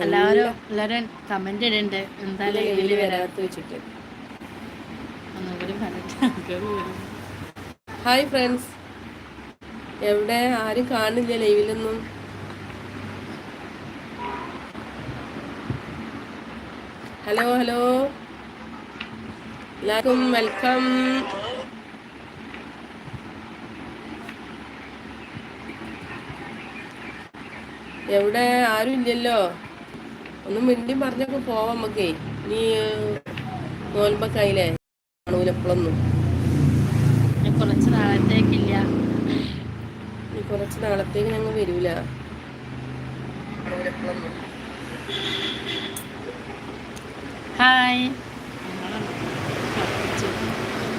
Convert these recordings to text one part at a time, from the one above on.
എല്ലാവരും എല്ലാവരും കമന്റ് ഇടണ്ട്. എന്താ ലൈവിൽ വരാത്ത വെച്ചിട്ട്. ഹായ് ഫ്രണ്ട്സ് എവിടെ? ആരും കാണില്ല ലൈവിലൊന്നും. ഹലോ ഹലോ എല്ലാവർക്കും വെൽക്കം എവിടെ? ആരും ഇല്ലല്ലോ. ഒന്ന് മിണ്ടി പറഞ്ഞൊക്കെ പോവാം നമുക്കേ. നീ നോൽമ്പക്കായില്ലേ? കാണൂല എപ്പോഴൊന്നും കുറച്ച് നാളത്തേക്കില്ല. കുറച്ച് നാളത്തേക്ക് ഞങ്ങൾ വരൂല. ഹായ്.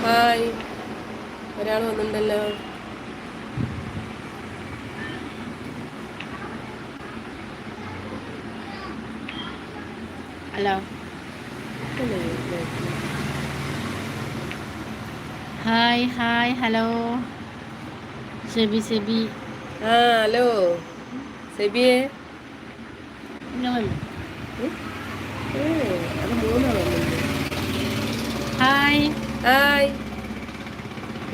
ഹായ്. ഒരാൾ വന്നിട്ടുണ്ടല്ലോ hello hi hi hello Shebi Shebi ആ ഹലോ. സെബിയെ. ഹായ് ഹായ്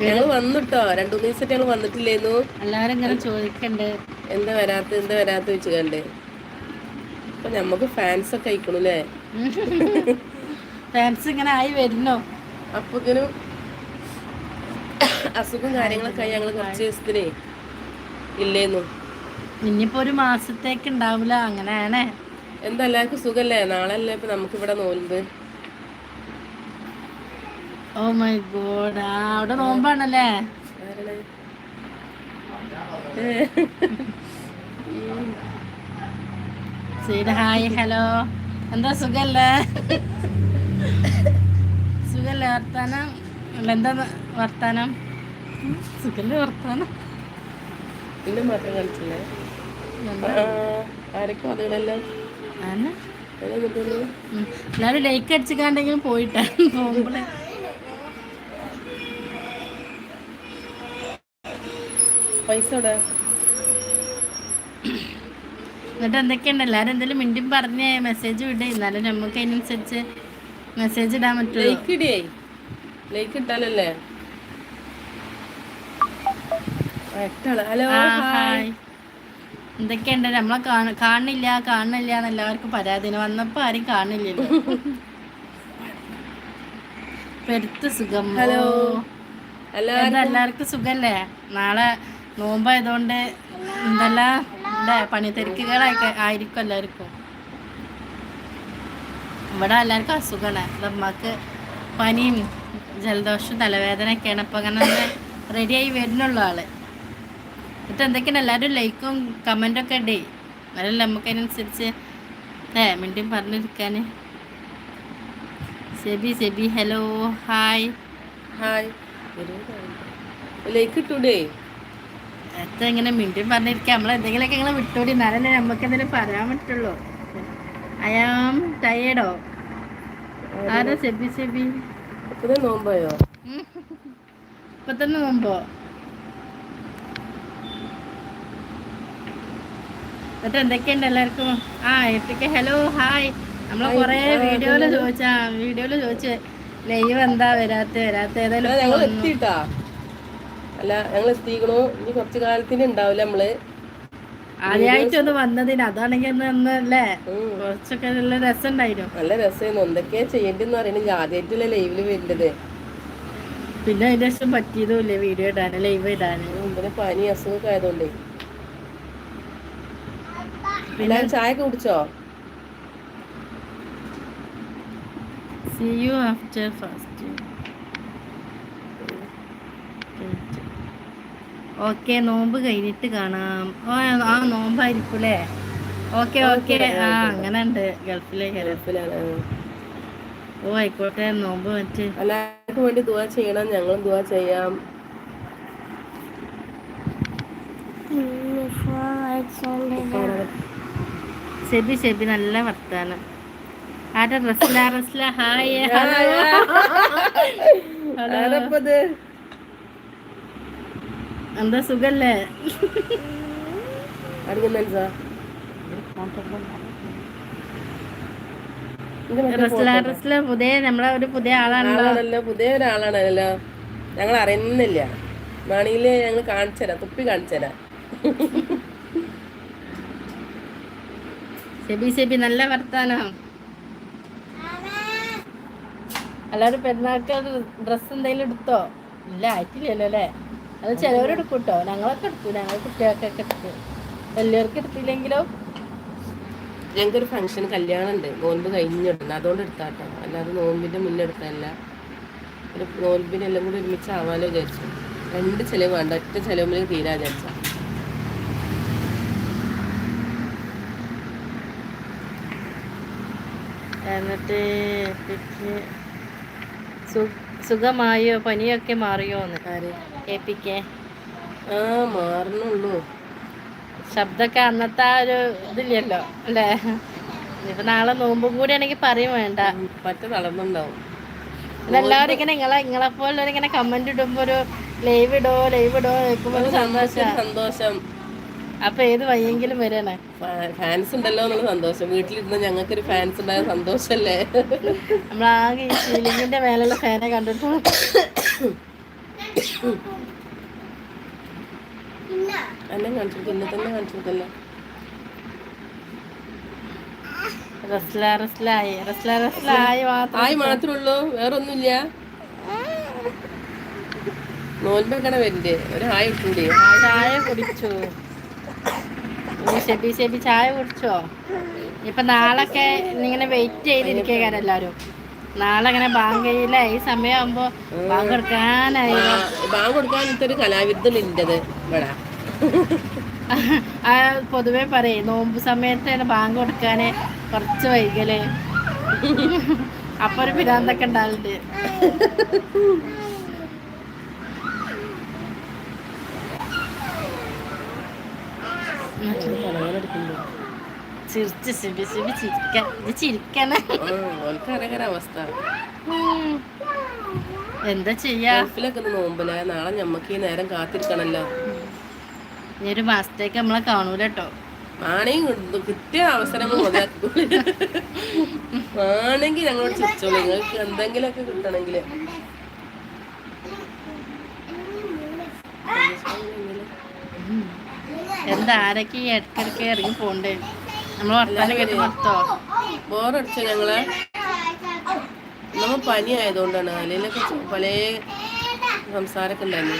ഞങ്ങൾ വന്നിട്ടോ? രണ്ടു മൂന്ന് ദിവസമായിട്ട് ഞങ്ങൾ വന്നിട്ടില്ലേന്നു. എല്ലാരും ഇങ്ങനെ ചോദിക്കണ്ട്? എന്താ വരാത്ത എന്താ വരാത്ത വെച്ച് കണ്ട്? അപ്പൊ നമുക്ക് ഫാൻസ് ഒക്കെ അയക്കണല്ലേ? ഫാൻസ് ഇങ്ങനെ ആയി വരുന്നോ. അപ്പൊ ഇതിനും അസുഖം കാര്യങ്ങളൊക്കെ ആയി ഞങ്ങൾ കുറച്ച് ദിവസത്തിനേ ഇല്ലേന്നു. ഇനിയിപ്പോ ഒരു മാസത്തേക്ക് ഉണ്ടാവില്ല അങ്ങനെയാണ്. എന്താ എല്ലാവർക്കും സുഖല്ലേ? നാളെ അല്ലേ ഇപ്പൊ നമുക്ക് ഇവിടെ നോൽമ്പ് ഓ മൈ ഗോഡ് അവിടെ നോമ്പാണല്ലേ? ഹായ് ഹലോ എന്താ സുഖല്ലേ? സുഖല്ലേ വർത്താനം? അല്ല എന്താ വർത്താനം? സുഖല്ലേ വർത്താനം. ഇന്ന് മാത്രം കളിച്ചില്ലേ? ആരൊക്കെ വന്നിടല്ലോ എല്ലാവരും ലൈക്ക് അടിച്ചിക്കാണ്ടെങ്കിലും പോയിട്ടാ. പോകുമ്പോളെ. പൈസ ഇവിടെ എന്നിട്ട് എന്തൊക്കെയുണ്ട്? എല്ലാവരും എന്തെങ്കിലും മിണ്ടും പറഞ്ഞ് മെസ്സേജ് വിടേ. എന്നാലും നമുക്ക് അതിനനുസരിച്ച് മെസ്സേജ് ഇടാൻ പറ്റുള്ളൂ. ലൈക്ക് ലൈക്ക് ഇട്ടാലല്ലേ? ഹലോ ഹായ് എന്തൊക്കെയുണ്ട്? നമ്മളെ കാണ- കാണില്ല കാണില്ല എന്ന് എല്ലാവർക്കും പരാതി വന്നപ്പോ ആരും കാണില്ലല്ലോ പെരുത്ത് സുഖം. ഹലോ. എല്ലാവർക്കും സുഖല്ലേ? നാളെ നോമ്പായതുകൊണ്ട് എന്തെല്ലാം അല്ലേ പണിത്തിരക്കുകളായി ആയിരിക്കും എല്ലാവർക്കും. ഇവിടെ എല്ലാവർക്കും അസുഖമാണ് നമ്മക്ക് പനിയും ജലദോഷവും തലവേദനയൊക്കെയാണ്. ഇപ്പൊ അങ്ങനെ റെഡിയായി വരുന്നുള്ളൂ ആൾ. എന്നിട്ട് എന്തൊക്കെയാണ്? എല്ലാവരും ലൈക്കും കമന്റും ഒക്കെ ഇടേ. എന്നാലും നമുക്ക് അതിനനുസരിച്ച് ഏ മിണ്ടിയും പറഞ്ഞിരിക്കാൻ. Sebi Sebi hello hi hi like ഇട്ടൂടേ? എത്ര ഇങ്ങനെ മിണ്ടി പറഞ്ഞിരിക്കാം. നമ്മൾ എന്തെങ്കിലുമൊക്കെ ഇങ്ങനെ വിട്ടോടി എന്നാലല്ലേ നമുക്ക് എന്തെങ്കിലും പറയാൻ പറ്റുള്ളൂ. അയാം ടയേർഡോ ആരാ സെബി സെബി നോമ്പോയോ. ഇപ്പൊ തന്നെ നോമ്പോ? എന്നിട്ട് എന്തൊക്കെയുണ്ട് എല്ലാവർക്കും? ആ എത്തിക്ക ഹലോ ഹായ് നമ്മൾ കൊറേ വീഡിയോയിൽ ചോദിച്ചാ വീഡിയോയിൽ ചോദിച്ചു ലൈവ് എന്താ വരാത്ത? വരാത്ത ഏതായാലും അല്ല ഞങ്ങൾ എത്തിക്കണു. ഇനി കുറച്ച് കാലത്തിന് ഉണ്ടാവില്ല നമ്മൾ. ആദ്യമായിട്ടൊന്ന് വന്നതിന് അതാണെങ്കിൽ കുറച്ചൊക്കെ നല്ല രസമുണ്ടായിരുന്നു നല്ല രസമായിരുന്നു എന്തൊക്കെയാ ചെയ്യേണ്ടെന്ന് പറയുന്നത് ആദ്യമായിട്ടുള്ള ലൈവിൽ വരുന്നത് പിന്നെ അതിന്റെ ശേഷം പറ്റിയതുമില്ല? Video ഇടാന് live ഇടാന്. പിന്നെ പനി അസുഖമൊക്കെ ആയതുകൊണ്ടേ. പിന്നെ ചായ കുടിച്ചോ? See you after first okay നോമ്പ് കഴിഞ്ഞിട്ട് കാണാം. ഓ ആ നോമ്പായിരിക്കൂലേ ഓക്കെ ഓക്കെ. ആ അങ്ങനെ ഉണ്ട് ഗൾഫിലെ. ഗൾഫിലാണ്. ഓ ആയിക്കോട്ടെ നോമ്പ് വെച്ച് എല്ലാവർക്കും വേണ്ടി ദുവാ ചെയ്യണം. ഞങ്ങളും ദുവാ ചെയ്യാം. സെബി സെബി നല്ല വർത്താനം. ആരാ Rasla Rasla hi hello. Hello എന്താ സുഖല്ലേ? പുതിയ നമ്മളെ ഒരു പുതിയ ആളാണല്ലോ. പുതിയ ഒരാളാണല്ലോ ഞങ്ങൾ അറിയുന്നില്ല. മണിയിൽ ഞങ്ങൾ കാണിച്ചരാ തുപ്പി കാണിച്ചു തരാം. സെബി സെബി നല്ല വർത്താനം. എല്ലാവരും പെരുന്നാൾക്ക് ഡ്രസ്സ് എന്തെങ്കിലും എടുത്തോ? ഇല്ല ആയിട്ടില്ലല്ലോ അല്ലേ? അത് ചിലവരെടുക്കും കേട്ടോ ഞങ്ങളൊക്കെ എടുത്തു. ഞങ്ങൾ കുട്ടികൾക്കൊക്കെ എടുത്തു. വലിയവർക്ക് എടുത്തില്ലെങ്കിലും? ഞങ്ങൾക്കൊരു ഫംഗ്ഷൻ കല്യാണം ഉണ്ട് നോൻപ് കഴിഞ്ഞിട്ടുണ്ട് അതുകൊണ്ട് എടുത്താട്ടോ. അല്ലാതെ നോൻപിന്റെ മുന്നേ എടുത്തല്ല ഒരു നോൻപിനെല്ലാം കൂടി ഒരുമിച്ച് ആവാലോ വിചാരിച്ചു. രണ്ട് ചിലവ് വേണ്ട. ഒറ്റ ചെലവിൽ തീരാ വിചാരിച്ച. എന്നിട്ട് സുഖമായോ? പനിയൊക്കെ മാറിയോ എന്ന്? ആര് കേൾപ്പിക്കേ? ആ മാറുന്നുള്ളൂ. ശബ്ദമൊക്കെ അന്നത്തെ ആ ഒരു ഇതില്ലല്ലോ അല്ലേ? ഇപ്പൊ നാളെ നോമ്പും കൂടി ആണെങ്കിൽ പറയും വേണ്ട. പറ്റ നടന്നുണ്ടാവും. എല്ലാവരും ഇങ്ങനെ നിങ്ങളെ നിങ്ങളെ പോലെ ഇങ്ങനെ കമന്റ് ഇടുമ്പോ ഒരു ലൈവ് ഇടോ ലൈവ് ഇടോ കേൾക്കുമ്പോ സന്തോഷം സന്തോഷം. അപ്പൊ ഏത് വയ്യെങ്കിലും വരണേ ഫാൻസ് ഉണ്ടല്ലോ എന്നുള്ള സന്തോഷം. വീട്ടിലിരുന്ന് ഞങ്ങൾക്ക് ഒരു ഫാൻസ് ഉണ്ടായ സന്തോഷല്ലേ? നമ്മളാകെ ഈ സീലിങ്ങിന്റെ മേലുള്ള ഫാനെ കണ്ടിട്ട് എന്നെ കാണിച്ചു തന്നെ ആയി മാത്രമേ ഉള്ളൂ വേറൊന്നുമില്ല. നോൻപെക്കണ വരണ്ടേ? ഒരു ഹായ് ഇട്ടൂടെ ചായ കുടിച്ചു. ഷെബി ഷെബി ചായ കുടിച്ചോ? ഇപ്പൊ നാളൊക്കെ ഇങ്ങനെ വെയിറ്റ് ചെയ്തിരിക്കുകയാണ് എല്ലാരും. നാളെ ബാങ്ക് ബാങ്കയിലെ ഈ സമയമാകുമ്പോ ബാങ്ക് എടുക്കാനായി ബാങ്ക് കൊടുക്കാൻ ഒരു കലാവിരുദ്ധം ഇല്ലത് ഇവിടെ. പൊതുവെ പറയും നോമ്പ് സമയത്ത് ബാങ്ക് കൊടുക്കാന് കുറച്ച് വൈകൽ. അപ്പൊ ഒരു പിരാന്തൊക്കെ ഉണ്ടാവലുണ്ട് കലകളെടുക്കുമ്പോ ചിരിച്ച് ചിരിക്കാൻ ഇത് ചിരിക്കണ. അവസ്ഥ. എന്താ ചെയ്യാ? ഗൾഫിലൊക്കെ നാളെ ഞമ്മക്ക് ഈ നേരം കാത്തിരിക്കണല്ലോ. ഇനി ഒരു മാസത്തേക്ക് നമ്മളെ കാണൂല കേട്ടോ ആണെങ്കിൽ കിട്ടിയ അവസരങ്ങൾ മുതലാക്കി ആണെങ്കിൽ ഞങ്ങളോട് ചിരിച്ചോളൂ നിങ്ങൾക്ക് എന്തെങ്കിലുമൊക്കെ കിട്ടണമെങ്കിൽ. എന്താ ആരൊക്കെ ഈ ഇടയ്ക്കിടയ്ക്ക് ഇറങ്ങി പോണ്ടേ? നമ്മൾ വർത്താനം കേട്ട് പുറത്തോ ബോറടിച്ചോ ഞങ്ങൾ? നമ്മ പനി ആയതുകൊണ്ടാണ്. അല്ലെങ്കിലൊക്കെ പല സംസാരമൊക്കെ ഉണ്ടായിരുന്നു.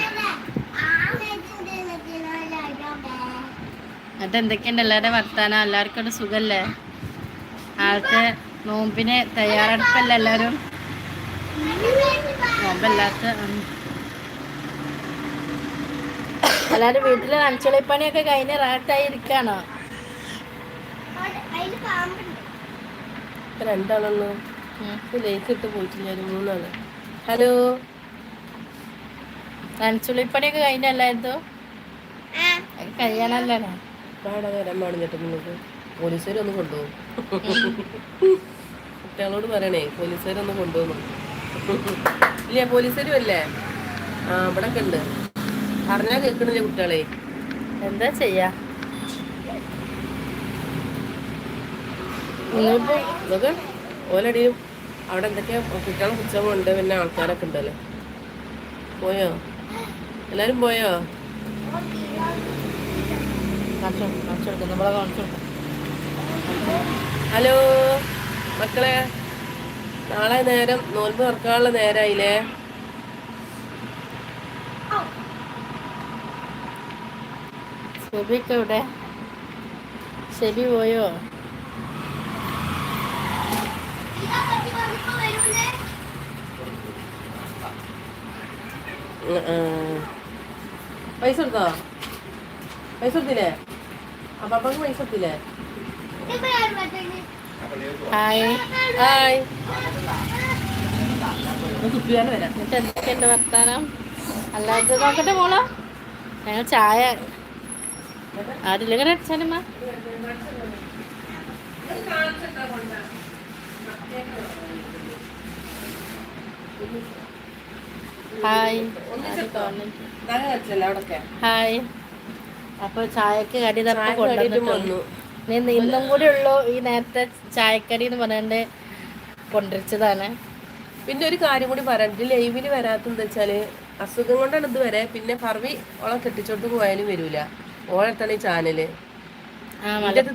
എന്നിട്ട് എന്തൊക്കെയുണ്ട്? എല്ലാവരുടെ വർത്താനം? എല്ലാവർക്കും ഒരു സുഖല്ലേ? ആൾക്ക് നോമ്പിന് തയ്യാറെടുപ്പല്ല എല്ലാവരും നോമ്പല്ലാത്ത. എല്ലാവരും വീട്ടിലെ അഞ്ചളിപ്പണിയൊക്കെ കഴിഞ്ഞ് റാട്ടായി ഇരിക്കാണോ? ലേക്ക് ഇട്ട് പോയിട്ടില്ല ഹലോ നനച്ചുളിപ്പണിയൊക്കെ കഴിഞ്ഞല്ലായിരുന്നു കഴിയാനല്ലേ? പാടാ വരാൻ പാടിഞ്ഞിട്ട് നിങ്ങൾക്ക് പോലീസുകാരൊന്ന് കൊണ്ടുപോകും. കുട്ടികളോട് പറയണേ പോലീസുകാരൊന്ന് കൊണ്ടുപോകുന്നു ഇല്ല പോലീസുകാരും അല്ലേ? ആ ഇവിടെ ഒക്കെ ഉണ്ട്. പറഞ്ഞാ കേൾക്കണില്ലേ കുട്ടികളെ? എന്താ ചെയ്യാ? ഇന്നിപ്പോ ഇതൊക്കെ ഓലടി അവിടെ എന്തൊക്കെയാ കുട്ടികളെ കുറ്റമുണ്ട് പിന്നെ ആൾക്കാരൊക്കെ ഉണ്ടല്ലോ? പോയോ? എല്ലാരും പോയോ? ഹലോ മക്കളെ. നാളെ നേരം നോൽപ്പ് തുറക്കാനുള്ള നേരായില്ലേ? ഷെബിയൊക്കെ ഇവിടെ ഷെബി പോയോ? പൈസ കൊടുത്തോ? പൈസ കൊടുത്തില്ലേ? അപ്പാപ്പക്ക് പൈസ കൊടുത്തില്ലേ? ഹായ്. ഹായ്. എന്തൊക്കെയുണ്ട് വർത്താനം? അല്ലാതെ നോക്കട്ടെ മോളോ. ഞങ്ങൾ ചായ. ആരില്ലെങ്കിൽ അടിച്ചാലുമ്മ ഹായ്. ഹായ്. അപ്പൊ ചായക്ക് കടി തപ്പ കൊണ്ടുവന്നിട്ടുണ്ട്. ഇന്നും കൂടി ഉള്ളൂ ഈ നേരത്തെ ചായക്കടി എന്ന് പറഞ്ഞിട്ട് കൊണ്ടുവച്ചതാണ്. പിന്നെ ഒരു കാര്യം കൂടി പറയാം ഇത് ലൈവിൽ വരാത്തെന്താ വെച്ചാൽ അസുഖം കൊണ്ടാണ് ഇത് വരെ പിന്നെ ഫർവി ഓളെ കെട്ടിച്ചോട്ട് പോയാലും വരൂല. ഓളെത്താണ് ഈ ചാനൽ.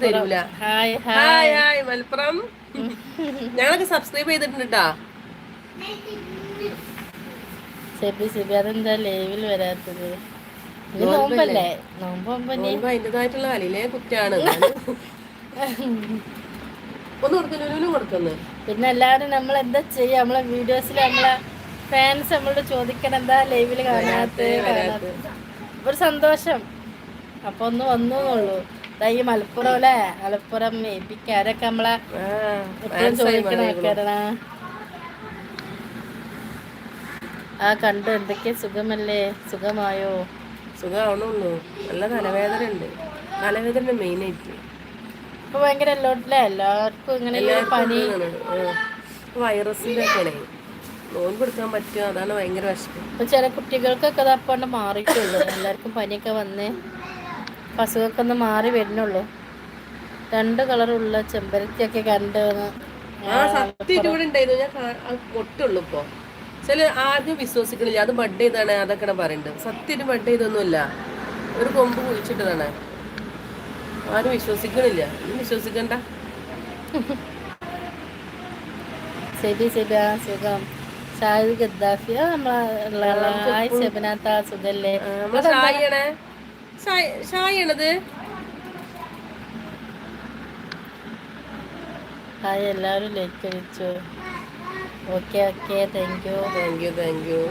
തരൂല. Hi hi. ഹായ് മലപ്പുറം. ഞങ്ങളൊക്കെ സബ്സ്ക്രൈബ് ചെയ്തിട്ടുണ്ട് ട്ടാ. സെബി സെബി അതെന്താ ലൈവിൽ വരാത്തത്? നോമ്പല്ലേ? നോമ്പ് അതിന്റെതായിട്ടുള്ള കളിയിലെ കുറ്റാണ്. പിന്നെ എല്ലാരും നമ്മൾ എന്താ ചെയ്യാ? നമ്മളെ വീഡിയോസിൽ നമ്മളെ ഫാൻസ് നമ്മളോട് ചോദിക്കണം എന്താ ലൈവിൽ കാണാത്ത ഒരു സന്തോഷം. അപ്പൊ ഒന്ന് വന്നു എന്നുള്ളൂ ഈ മലപ്പുറം അല്ലേ? മലപ്പുറം ഏപ്പിക്കാരൊക്കെ നമ്മളെ എപ്പോഴും ചോദിക്കണ ആൾക്കാരാണ്? ആ കണ്ടു. എന്തൊക്കെ സുഖമല്ലേ? സുഖമായോ? സുഖമാവണുള്ളൂ. നല്ല തലവേദന ഉണ്ട് തലവേദന മെയിൻ ആയിട്ട് ഇപ്പൊ ഭയങ്കര എല്ലോട്ടില്ല എല്ലാവർക്കും ഇങ്ങനെ പനി. വൈറസിന്റെ ഒക്കെയാണേ നോൻപ് എടുക്കാൻ പറ്റുക. അതാണ് ഭയങ്കര വിഷമം. ഇപ്പൊ ചില കുട്ടികൾക്കൊക്കെ അത് അപ്പോണ്ട് മാറിയിട്ടുള്ളൂ. എല്ലാവർക്കും പനിയൊക്കെ വന്ന്. ഇപ്പൊ അസുഖമൊക്കെ ഒന്ന് മാറി വരുന്നുള്ളൂ. രണ്ട് കളറുള്ള ചെമ്പരത്തിയൊക്കെ കണ്ട് ആ സത്യമായിട്ട് ഇവിടെ ഉണ്ടായിരുന്നു ഞാൻ പൊട്ടുള്ളൂ ഇപ്പൊ. ചില ആദ്യം വിശ്വസിക്കണില്ല. അത് ബഡ് ചെയ്താണ് അതൊക്കെ പറയുന്നുണ്ട് സത്യമായിട്ട് ബഡ് ചെയ്തൊന്നുമില്ല. ഒരു കൊമ്പ് കുഴിച്ചിട്ടതാണ്. ആരും വിശ്വസിക്കണില്ല. വിശ്വസിക്കണ്ട. ശരി ശരി. ആ സുഖം. ഷാഹിദ് ഗദ്ദാഫി നമ്മളെ സുഖല്ലേ? നമ്മളെ ഷായാണത് ഹായ് എല്ലാവരും ലൈക്ക് അടിച്ചു. Okay okay thank you thank you thank you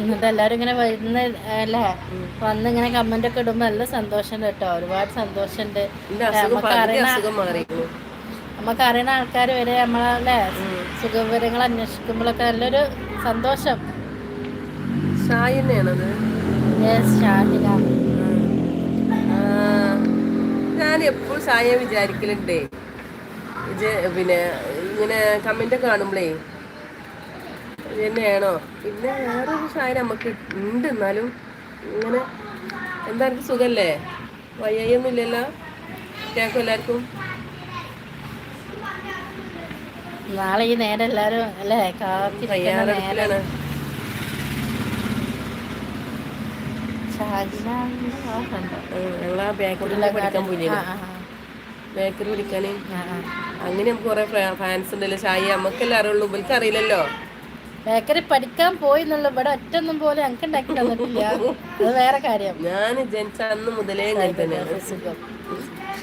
എന്നിട്ട് എല്ലാവരും ഇങ്ങനെ വരുന്ന അല്ലേ? വന്ന് ഇങ്ങനെ കമന്റ് ഒക്കെ ഇടുമ്പോൾ നല്ല സന്തോഷമുണ്ട് കേട്ടോ. ഒരുപാട് സന്തോഷമുണ്ട്. നമുക്ക് അറിയുന്ന ആൾക്കാർ വരെ നമ്മളല്ലേ സുഖവിവരങ്ങൾ അന്വേഷിക്കുമ്പോഴൊക്കെ നല്ലൊരു സന്തോഷം. ഷായ് തന്നെയാണത് ഞാൻ എപ്പോഴും ഷായ വിചാരിക്കലുണ്ടേ. ഇത് പിന്നെ ഇങ്ങനെ കമന്റ് കാണുമ്പളേ എന്നെയാണോ തന്നെയാണോ? പിന്നെ വേറൊരു ഷായ നമുക്ക് ഉണ്ട് എന്നാലും ഇങ്ങനെ എന്താ എനിക്ക് സുഖല്ലേ? വയ്യൊന്നും ഇല്ലല്ലോ? കേൾക്കും എല്ലാവർക്കും? നാളെ ഈ നേരം എല്ലാരും അല്ലേ? കാത്തി നേരം. പഠിക്കാൻ പോയില്ലേ? ബേക്കറി പഠിക്കാൻ. അങ്ങനെ നമുക്ക് കുറെ ഫാൻസ് ഉണ്ടല്ലോ. ഷായി നമുക്ക് അറിയുള്ളൂ ഇവർക്ക് അറിയില്ലല്ലോ. ബേക്കറി പഠിക്കാൻ പോയി എന്നുള്ള ഇവിടെ ഒറ്റൊന്നും പോലെ ഞങ്ങൾക്ക് ഉണ്ടാക്കി തന്നിട്ടില്ല. അത് വേറെ കാര്യം. ഞാൻ ജനിച്ച അന്ന് മുതലേ സുഖം.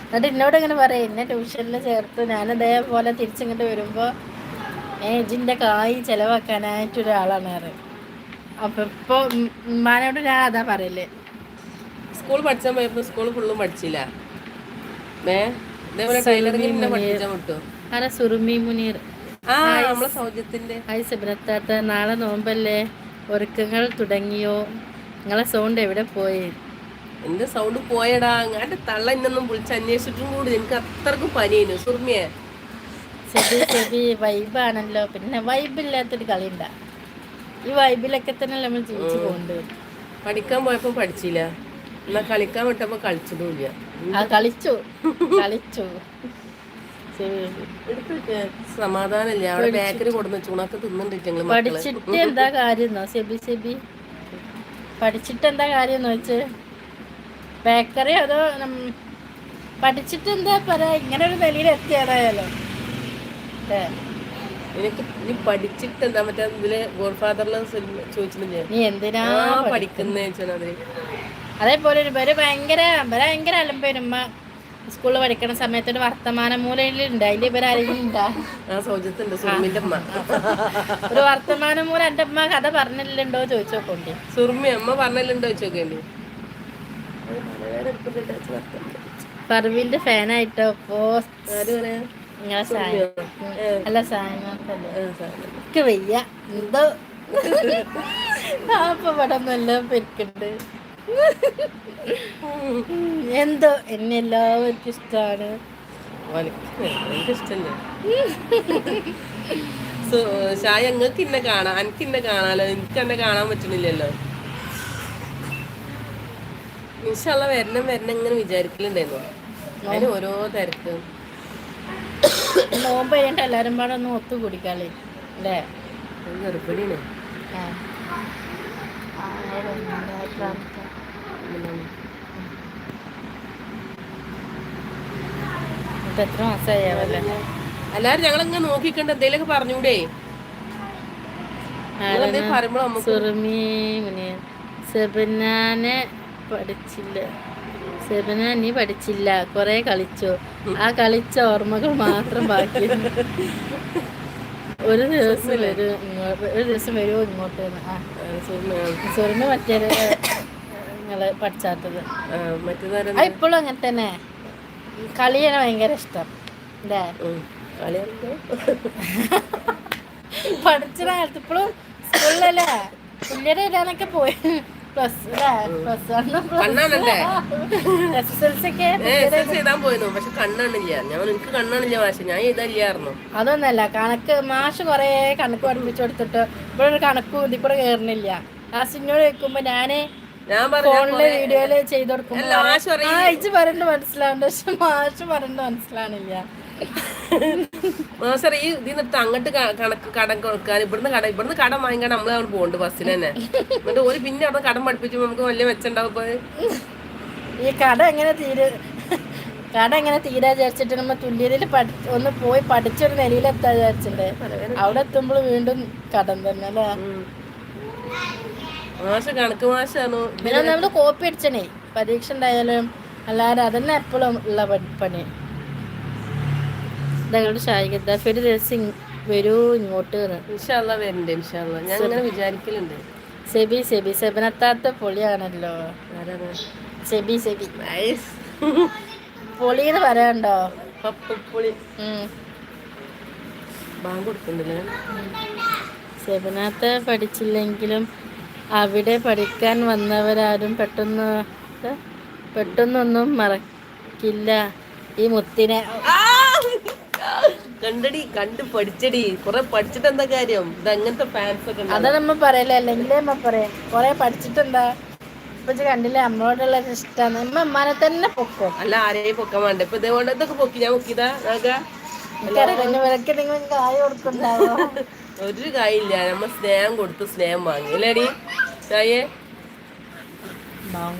എന്നിട്ട് എന്നോട് ഇങ്ങനെ പറയും എന്നെ ട്യൂഷനിൽ ചേർത്ത് ഞാൻ ഇതേപോലെ തിരിച്ചിങ്ങോട്ട് വരുമ്പോൾ ഏജിന്റെ കായ് ചെലവാക്കാനായിട്ടൊരാളാണ് അറിയാം അപ്പം ഇപ്പോൾ ഉമ്മാനോട് ഞാൻ അതാ പറയല്ലേ സ്കൂൾ പഠിച്ചാൽ പോയപ്പോ സ്കൂൾ ഫുള്ളും പഠിച്ചില്ല. ഏ ഇതേപോലെ ടൈലറിംഗ് പഠിപ്പിച്ചാൽ വിട്ടു ആരാ സുറുമി മുനീർ? ആ നമ്മളെ സൗജത്തിന്റെ. ഹായ് സിബിനത്താത്ത നാളെ നോമ്പല്ലേ? ഒരുക്കങ്ങൾ തുടങ്ങിയോ? നിങ്ങളെ സൗണ്ട് എവിടെ പോയി? എന്റെ സൗണ്ട് പോയടാ. അങ്ങാണ്ട് തള്ള എന്നൊന്നും വിളിച്ച് അന്വേഷിച്ചിട്ടും കൂടി എനിക്ക് അത്രക്കും പനിയായിരുന്നു സുർമിയെ. ചെബി ചെബി വൈബാണല്ലോ പിന്നെ വൈബില്ലാത്തൊരു കളിയുണ്ടാ. ഈ വൈബിലൊക്കെ തന്നെ നമ്മൾ ജീവിച്ചു പോകുന്നുണ്ട് പഠിക്കാൻ പോയപ്പോ പഠിച്ചില്ല. എന്നാ കളിക്കാൻ വിട്ടപ്പോ കളിച്ചതുമില്ല. ആ കളിച്ചു. കളിച്ചു. സമാധാനമില്ല. അവിടെ ബേക്കറി കൊടുന്ന് ചുണക്ക് തിന്നിട്ട് പഠിച്ചിട്ട് എന്താ കാര്യം സെബി സെബി. പഠിച്ചിട്ട് എന്താ കാര്യം വെച്ച് ബേക്കറി അതോ പഠിച്ചിട്ട് എന്താ പറയാ? ഇങ്ങനെ ഒരു നിലയിൽ എത്തിയതായാലോ എനിക്ക് നീ പഠിച്ചിട്ട് എന്താ മറ്റേ ഇതിൽ ഗോഡ് ഫാദറിൽ ചോദിച്ചിട്ടുണ്ട് നീ എന്തിനാ പഠിക്കുന്നേ? ചോദിച്ചാൽ അതേപോലെ ഒരു ഭയങ്കര ഭയങ്കര അലമ്പേരുമ്മ സ്കൂളിൽ പഠിക്കുന്ന സമയത്ത് ഒരു വർത്തമാന മൂലയിലുണ്ട്. അതിൽ ഇവരാരെങ്കിലും ഉണ്ടാ? ഒരു വർത്തമാന മൂല എന്റെ അമ്മ കഥ പറഞ്ഞില്ലുണ്ടോ ചോദിച്ചു നോക്കണ്ടേ? സുർമി അമ്മ പറഞ്ഞില്ലുണ്ടോ ചോദിക്കേണ്ടി പർവിന്റെ ഫാനായിട്ടോ ഇപ്പോ ആര് പറയാ? നിങ്ങളെ സായം അല്ല സാധനങ്ങൾക്ക് വയ്യ. എന്തോ? അപ്പൊ ഇവിടെ ഒന്നെല്ലാം പെരുക്കുണ്ട്. എന്തോ? എന്നെ എല്ലാവർക്കും ഇഷ്ടമാണ് ഷായ നിങ്ങൾക്ക് ഇന്നെ കാണാം എനിക്ക് ഇന്നെ കാണാലോ? എനിക്ക് എന്നെ കാണാൻ പറ്റണില്ലല്ലോ. ഇൻഷല്ല വരണം വരണം ഇങ്ങനെ വിചാരിക്കലുണ്ടായിരുന്നു. അതിന് ഓരോ തിരക്ക്. നോമ്പ് കഴിഞ്ഞിട്ട് എല്ലാവരും പാടെ ഒന്ന് ഒത്തു കുടിക്കാളേ അല്ലേ? എത്ര മാസമായാവല്ലേ എല്ലാരും ഞങ്ങളിങ്ങനെ നോക്കിക്കണ്ട എന്തേലൊക്കെ പറഞ്ഞൂടെ? പറയുമ്പോഴും സുറുമി സെബനാനെ പഠിച്ചില്ല. സെബന നീ പഠിച്ചില്ല കൊറേ കളിച്ചു. ആ കളിച്ച ഓർമ്മകൾ മാത്രം ബാക്കി ഒരു ദിവസം വരും ഇങ്ങോട്ട് ഒരു ദിവസം വരുമോ ഇങ്ങോട്ട് സുരന് മറ്റേ നിങ്ങൾ പഠിച്ചാത്തത്. ആ, ഇപ്പോഴും അങ്ങനെ തന്നെ. കളിയാണ് ഭയങ്കര ഇഷ്ടം. അല്ലേ. പഠിച്ച കാലത്ത് ഇപ്പോഴും സ്കൂളിലല്ലേ? പുല്ലേടെ ഇടാനൊക്കെ പോയി. കണ്ണാണല്ലേ? എഴുതാൻ പോയിരുന്നു. പക്ഷെ കണ്ണാണില്ല. ഞാൻ എനിക്ക് കണ്ണാണില്ല മാഷ്. ഞാൻ എഴുതാനില്ലായിരുന്നു. അതൊന്നല്ല കണക്ക് മാഷ് കൊറേ കണക്ക് പഠിപ്പിച്ചു കൊടുത്തിട്ട് ഇവിടെ ഒരു കണക്ക് ഇതിൽ കൂടെ കയറുന്നില്ല. ലാസ്റ്റ് ഇന്നോട് വെക്കുമ്പോ ഞാൻ ഫോണിൽ വീഡിയോയിൽ ചെയ്ത് കൊടുക്കും മാഷ് പറയുന്നത് മനസ്സിലാവുന്നുണ്ട് പക്ഷെ മാഷ് പറയുന്നത് മനസ്സിലാവണില്ല. മാസ്റ്റർ ഈ ഇതിൽ നിന്നിട്ട് അങ്ങോട്ട് കണക്ക് കടം കൊടുക്കാൻ ഇവിടുന്ന് കട ഇവിടുന്ന് കടം വാങ്ങിക്കാൻ നമ്മൾ അവിടെ പോകണ്ട് ബസ്സിന് തന്നെ. എന്നിട്ട് ഒരു പിന്നെ അവിടെ കടം പഠിപ്പിച്ചു നമുക്ക് വലിയ മെച്ചുണ്ടാവും ഈ കട എങ്ങനെ തീരെ കട എങ്ങനെ തീരാ വിചാരിച്ചിട്ട് നമ്മൾ തുല്യതയിൽ പഠി ഒന്ന് പോയി പഠിച്ചൊരു നിലയിലെത്താ വിചാരിച്ചിട്ട്. അവിടെ എത്തുമ്പോൾ വീണ്ടും കടം തന്നെ അല്ലേ? ഉം. മാഷ് കണക്ക് മാഷാണ്. പിന്നെ നമ്മൾ കോപ്പി അടിച്ചണേ. പരീക്ഷ ഉണ്ടായാലും അല്ലാതെ അതന്നെ എപ്പോഴും ഉള്ള പണി. ഞങ്ങളുടെ ഷായികത്ത ഒരു ദിവസം വരൂ ഇങ്ങോട്ട്. ഇൻഷാല്ല വരുന്നുണ്ട് ഇൻഷാല്ല ഞാൻ ഇങ്ങനെ വിചാരിക്കലുണ്ട്. സെബി സെബി സെബിനെത്താത്ത പൊളിയാണല്ലോ. സെബി സെബി. പൊളി എന്ന് പറയാനുണ്ടോ? പപ്പുളി ഉം. ബാങ്ക് കൊടുക്കുന്നുണ്ടല്ലേ സെബിനകത്ത് പഠിച്ചില്ലെങ്കിലും അവിടെ പഠിക്കാൻ വന്നവരാരും പെട്ടെന്ന് പെട്ടെന്നൊന്നും മറക്കില്ല. ഈ മുത്തിനെ കണ്ടടി കണ്ട് പഠിച്ചടി. കുറെ പഠിച്ചിട്ട് എന്താ കാര്യം? ഇത് അങ്ങനത്തെ ഫാൻസ് ഒക്കെ ഉണ്ട് അതാ നമ്മ പറയല്ലേ അല്ലെങ്കിലേ നമ്മ പറയാ കൊറേ പഠിച്ചിട്ടുണ്ടാ ഇപ്പൊ കണ്ടില്ലേ അമ്മയോടുള്ള ഒരു ഇഷ്ടമാണ് നമ്മ അമ്മാനെ തന്നെ പൊക്കോ. അല്ല ആരെയും പൊക്കാൻ വേണ്ട. ഇപ്പൊ ഇതേപോലെ ഇതൊക്കെ പൊക്കി. ഞാൻ പൊക്കിതാ കൊടുക്കുന്നുണ്ടാവോ? ഒരു കായില്ല. നമ്മ സ്നേഹം കൊടുത്ത് സ്നേഹം വാങ്ങി. അല്ലേടി ചായേ മാവും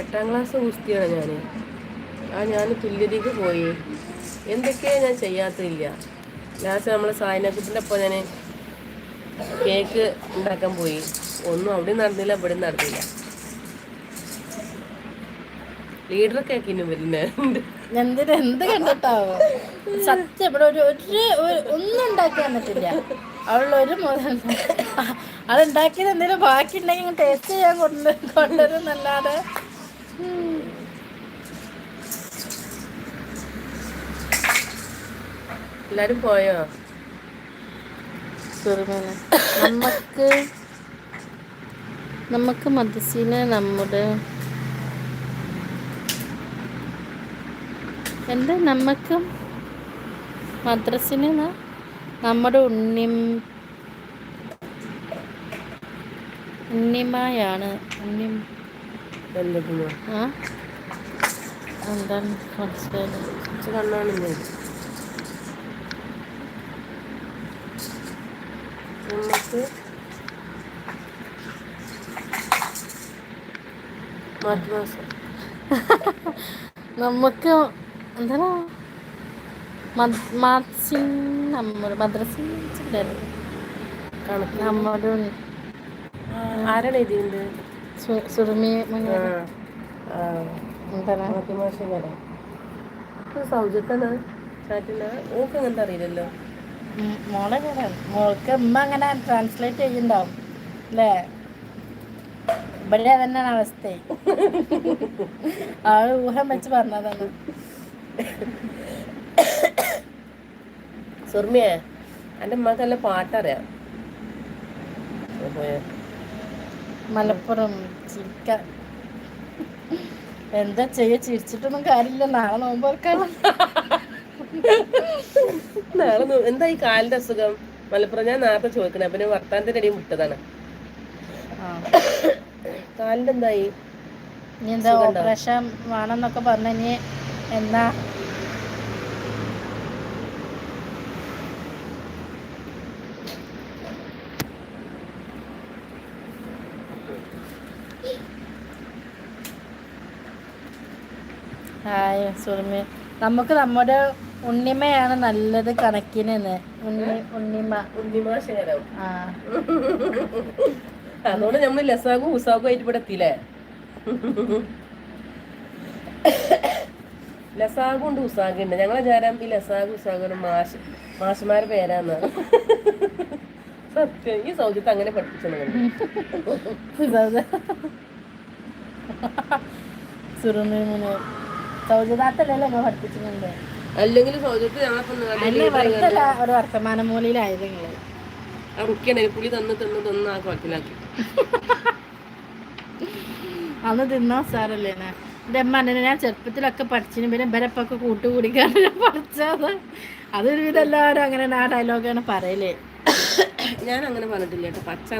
എട്ടാം ക്ലാസ് കുസ്തിയാണ് ഞാൻ ആ ഞാൻ തുല്യതയ്ക്ക് പോയി. എന്തൊക്കെയാണ് ഞാൻ ചെയ്യാത്തില്ല ലാസ്റ്റ് നമ്മൾ സായനക്കുട്ടിന്റെ ഒപ്പം ഞാൻ കേക്ക് ഉണ്ടാക്കാൻ പോയി. ഒന്നും അവിടെ നടന്നില്ല ഇവിടെ നടന്നില്ല. ലീഡർ കേക്കിന് വരുന്നുണ്ട് സത്യം ഇവിടെ ഒരു ഒരു ഒന്നും ഉണ്ടാക്കാൻ പറ്റില്ല അവളുള്ള ഒരു മുതൽ അതുണ്ടാക്കിയത് എന്തെങ്കിലും ബാക്കി ഉണ്ടെങ്കിൽ ടേസ്റ്റ് ചെയ്യാൻ കൊണ്ട് കൊണ്ടുവരുന്നല്ലാതെ. എല്ലാരും പോയോ? നമ്മക്ക് നമുക്ക് നമുക്ക് നമ്മുടെ എന്താ നമുക്ക് മദ്രസിന് നമ്മുടെ ഉണ്ണി ഉണ്ണിമായാണ്. ഉണ്ണി എന്താണ് കുറച്ച് കണ്ണാണില്ലേ നമുക്ക് മാർച്ച് മാസം നമുക്ക് എന്താണ്? നമ്മൾ നമ്മുടെ മദ്രസിൻ കണക്ക് നമ്മുടെ ആരാണ് എഴുതിയത്? സുറുമി സൗജത്താണ് ഓക്ക് അങ്ങനത്തെ അറിയില്ലല്ലോ. മോളെ മോൾക്ക് ഉമ്മ അങ്ങനെ ട്രാൻസ്ലേറ്റ് ചെയ്യുന്നുണ്ടാവും അല്ലേ ഇവിടെ തന്നെയാണ് അവസ്ഥ. ആ ഊഹം വെച്ച് പറഞ്ഞതാണ്. സുർമിയെ എന്റെ ഉമ്മക്ക് നല്ല പാട്ടറിയാം. പോയ? മലപ്പുറം ചിരിക്ക എന്താ ചെയ്യ? ചിരിച്ചിട്ടൊന്നും കാര്യമില്ല. നാളെ നോമ്പ് തുറക്കണം നാളെ എന്താ ഈ കാലിന്റെ അസുഖം? മലപ്പുറം ഞാൻ നേരത്തെ ചോദിക്കണേ. അപ്പൊ വർത്താനത്തിന്റെ ഇടയിൽ വിട്ടതാണ് ആ കാലിന്റെ എന്തായി? ഇനി എന്താ ഓപ്പറേഷൻ വേണമെന്നൊക്കെ പറഞ്ഞു ഇനി എന്നാ ഹായ് സുറുമി നമുക്ക് നമ്മുടെ ഉണ്ണിമയാണ് നല്ലത് കണക്കിന് ഉണ്ണി ഉണ്ണിമ. ഉണ്ണിമാശേരം ആ. അതുകൊണ്ട് നമ്മൾ ലസാഗും ഉസാഗും ആയിട്ട് ഇവിടെ എത്തിയില്ലേ? ലസാഗും ഉണ്ട് ഉസാഗും ഉണ്ട്. ഞങ്ങളെ വിചാരം ഈ ലസാഗും ഉസാഗും മാഷ് മാഷുമാരെ പേരാന്ന്. സത്യം. ഈ സൗജത്ത് അങ്ങനെ പഠിപ്പിച്ചു സുറുമിനെ പഠിപ്പിച്ചിട്ടുണ്ട്? അല്ലെങ്കിൽ ഒരു വർത്തമാന മൂലയിലായത് നിങ്ങൾ. റുക്കിയാണ് പുളി തന്ന് തന്ന് തന്ന് ആ കുളത്തിലാക്കി അന്ന് തിന്നാ സാറല്ലേ എന്റെ അമ്മ എന്നെ ഞാൻ ചെറുപ്പത്തിലൊക്കെ പഠിച്ചിന് പിന്നെ ഇവരെപ്പൊക്കെ കൂട്ടുകൂടിക്കാണ് ഞാൻ പഠിച്ചത്. അതൊരു വിധം എല്ലാവരും അങ്ങനെ ആ ഡയലോഗാണ് പറയലേ. ഞാൻ അങ്ങനെ പറഞ്ഞിട്ടില്ല കേട്ടോ. പച്ച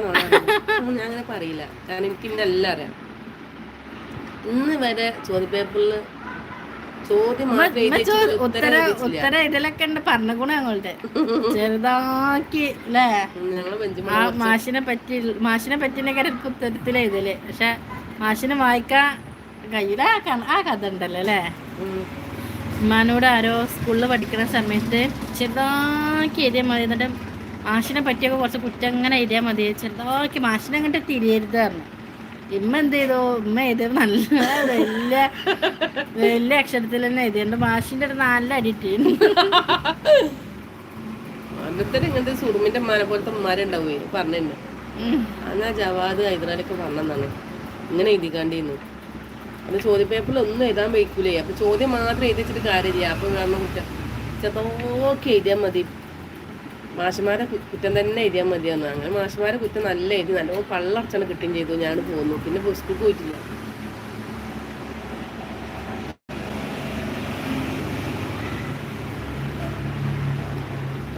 ഞാൻ അങ്ങനെ പറയില്ല. കാരണം എനിക്ക് എല്ലാം അറിയാം. ഇന്ന് വരെ ചോദ്യം വെച്ചിട്ട് ഉത്തരം ഉത്തര ഇതിലൊക്കെ ഉണ്ട്. പറഞ്ഞുകൂടെ ഞങ്ങളുടെ. ചെറുതാക്കി അല്ലേ ആ മാഷിനെ പറ്റി മാഷിനെ പറ്റിനൊക്കെ കാര്യം ഉത്തരത്തിലെ ഇതിൽ പക്ഷെ മാഷിനെ വായിക്കാൻ കയ്യില ആ കഥ ഉണ്ടല്ലോ അല്ലേ ഉമ്മാനോട് ആരോ സ്കൂളിൽ പഠിക്കുന്ന സമയത്ത് ചെറുതാക്കി എഴുതിയാൽ മതി. എന്നിട്ട് മാഷിനെ പറ്റിയൊക്കെ കുറച്ച് കുറ്റം അങ്ങനെ എഴുതിയാൽ മതി. ചെറുതാക്കി മാഷിനെ അങ്ങോട്ട് തിരിയരുത് പറഞ്ഞു. ഇമ്മ എന്ത് ചെയ്തു? ഉമ്മ എഴുതിയത് നല്ല വലിയ വലിയ അക്ഷരത്തിൽ തന്നെ എഴുതി. എന്റെ മാഷിന്റെ അടുത്ത് നല്ല അടിയിട്ട് ഇങ്ങനത്തെ സുറുമിന്റെ ഉമ്മാനെ പോലത്തെ ഉമ്മാരുണ്ടാവേ പറഞ്ഞു അന്നാ ജവാദ് ഹൈദരാലൊക്കെ പറഞ്ഞതാണ് ഇങ്ങനെ എഴുതിക്കാണ്ടിരുന്നു. അത് ചോദ്യപേപ്പറിൽ ഒന്നും എഴുതാൻ വയ്ക്കൂലേ. അപ്പൊ ചോദ്യം മാത്രം എഴുതി വെച്ചിട്ട് കാര്യമില്ല. അപ്പൊ കാരണം ചെറുതൊക്കെ എഴുതിയാൽ മതി. മാഷന്മാരെ കു- കുറ്റം തന്നെ എഴുതിയാൽ മതിയെന്ന്. അങ്ങനെ മാഷിമാരെ കുറ്റം നല്ല എഴുതി നല്ല പള്ളർച്ചന കിട്ടുകയും ചെയ്തു. ഞാൻ പോന്നു. പിന്നെ സ്കൂൾക്ക് പോയിട്ടില്ല.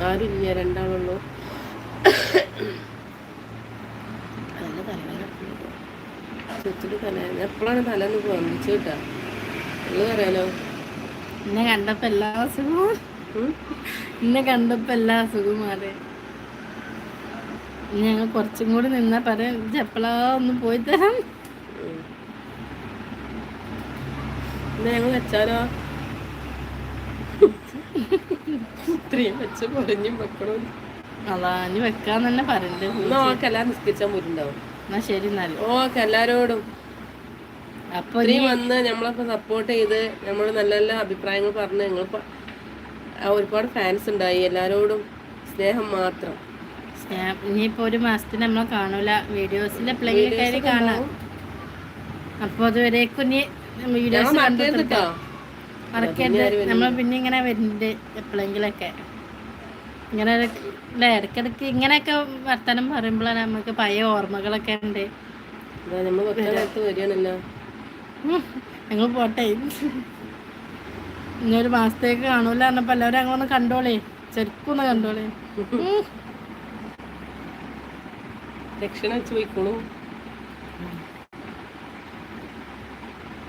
ആരുമില്ല രണ്ടാളുള്ളൂ. നല്ല എപ്പോഴാണ് തലേന്ന് പൊന്നിച്ച് കിട്ടാ നിങ്ങൾ പറയാലോ. എന്നെ കണ്ടപ്പോ എല്ലാ ഉം? എന്നെ കണ്ടപ്പോ എല്ലാ അസുഖവും മാറി. ഞങ്ങൾ കുറച്ചും കൂടി നിന്നാ പറയാം ചെപ്പളാ ഒന്ന് പോയി തരാം ഞങ്ങൾ വെച്ചാലോ ഇത്രയും വെച്ച പൊരഞ്ഞും വെക്കണോ അതാ ഇനി വെക്കാൻ തന്നെ പറയണ്ട്. എന്നാ ഓക്കെ ശരി എന്നാൽ. ഓക്കെ എല്ലാരോടും അപ്പൊ നീ വന്ന് നമ്മളൊക്കെ സപ്പോർട്ട് ചെയ്ത് നമ്മൾ നല്ല നല്ല അഭിപ്രായങ്ങൾ പറഞ്ഞ് നിങ്ങൾ ഒരുപാട് ഫാൻസ് ഉണ്ടായി. എല്ലാരോടും സ്നേഹം മാത്രം. ഇനിയിപ്പോ ഒരു മാസത്തിന് നമ്മളെ കാണൂല. വീഡിയോസിൽ എപ്പോഴെങ്കിലും കയറി കാണാം. അപ്പൊ അതുവരേക്കും ഇനി വീഡിയോസ് മറക്കരുത് നമ്മൾ പിന്നെ ഇങ്ങനെ വരുന്നുണ്ട് എപ്പോഴെങ്കിലൊക്കെ ഇങ്ങനെ ഇടക്കിടക്ക് അല്ലേ ഇടയ്ക്കിടയ്ക്ക് ഇങ്ങനെയൊക്കെ വർത്തനം പറയുമ്പോഴാണ് നമുക്ക് പഴയ ഓർമ്മകളൊക്കെ ഉണ്ട്. നമ്മൾ ഞങ്ങൾ പോട്ടെ. ഇനി ഒരു മാസത്തേക്ക് കാണൂല പറഞ്ഞപ്പോ എല്ലാവരും ഞങ്ങളൊന്ന് കണ്ടോളേ. ശരിക്കും ഒന്ന് കണ്ടോളേ. ദക്ഷിണ വെച്ച് പോയിക്കോളൂ.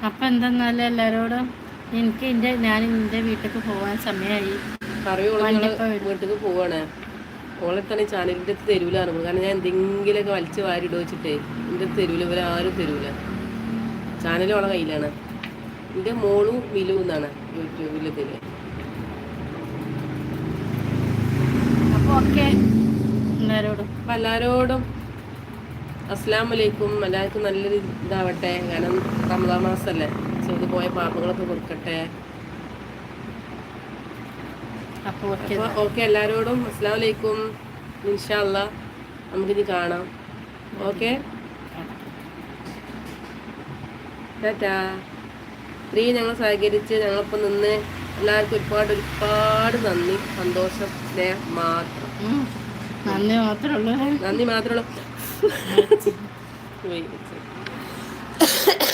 അപ്പൊ എന്തെന്നാലും എല്ലാരോടും എനിക്ക് എന്റെ ഞാൻ എന്റെ വീട്ടിലേക്ക് പോവാൻ സമയമായി വീട്ടിലേക്ക് പോവാണ്. ഓളെ തന്നെ ചാനലിന്റെ അടുത്ത് തരൂല പറഞ്ഞു. കാരണം ഞാൻ എന്തെങ്കിലുമൊക്കെ വലിച്ചു വാരിടുവച്ചിട്ടേ വെച്ചിട്ടേ. എന്റെ അടുത്ത് തരൂല ഇവരെ ആരും തരൂല. ചാനൽ ഓളെ കയ്യിലാണ്. എന്റെ മോളും മിലു എന്നാണ് യൂട്യൂബിൽ തരിക അപ്പൊ ഓക്കെ. എല്ലാരോടും. അപ്പം എല്ലാവരോടും അസ്സാം വലൈക്കും എല്ലാവർക്കും നല്ലൊരു ഇതാവട്ടെ. കാരണം റമദാ മാസമല്ലേ ചെയ്തു പോയ പാപ്പകളൊക്കെ കൊടുക്കട്ടെ. അപ്പോൾ ഓക്കെ എല്ലാവരോടും അസ്സാം വലൈക്കും ഇൻഷാല്ല നമുക്കിനി കാണാം. ഓക്കെ. ടാറ്റാ. ഇത്രയും ഞങ്ങൾ സഹകരിച്ച് ഞങ്ങളിപ്പോൾ നിന്ന് എല്ലാവർക്കും ഒരുപാട് ഒരുപാട് നന്ദി സന്തോഷം സ്നേഹം മാത്രം. നന്ദി മാത്രമുള്ളൂ നന്ദി മാത്രമുള്ളൂ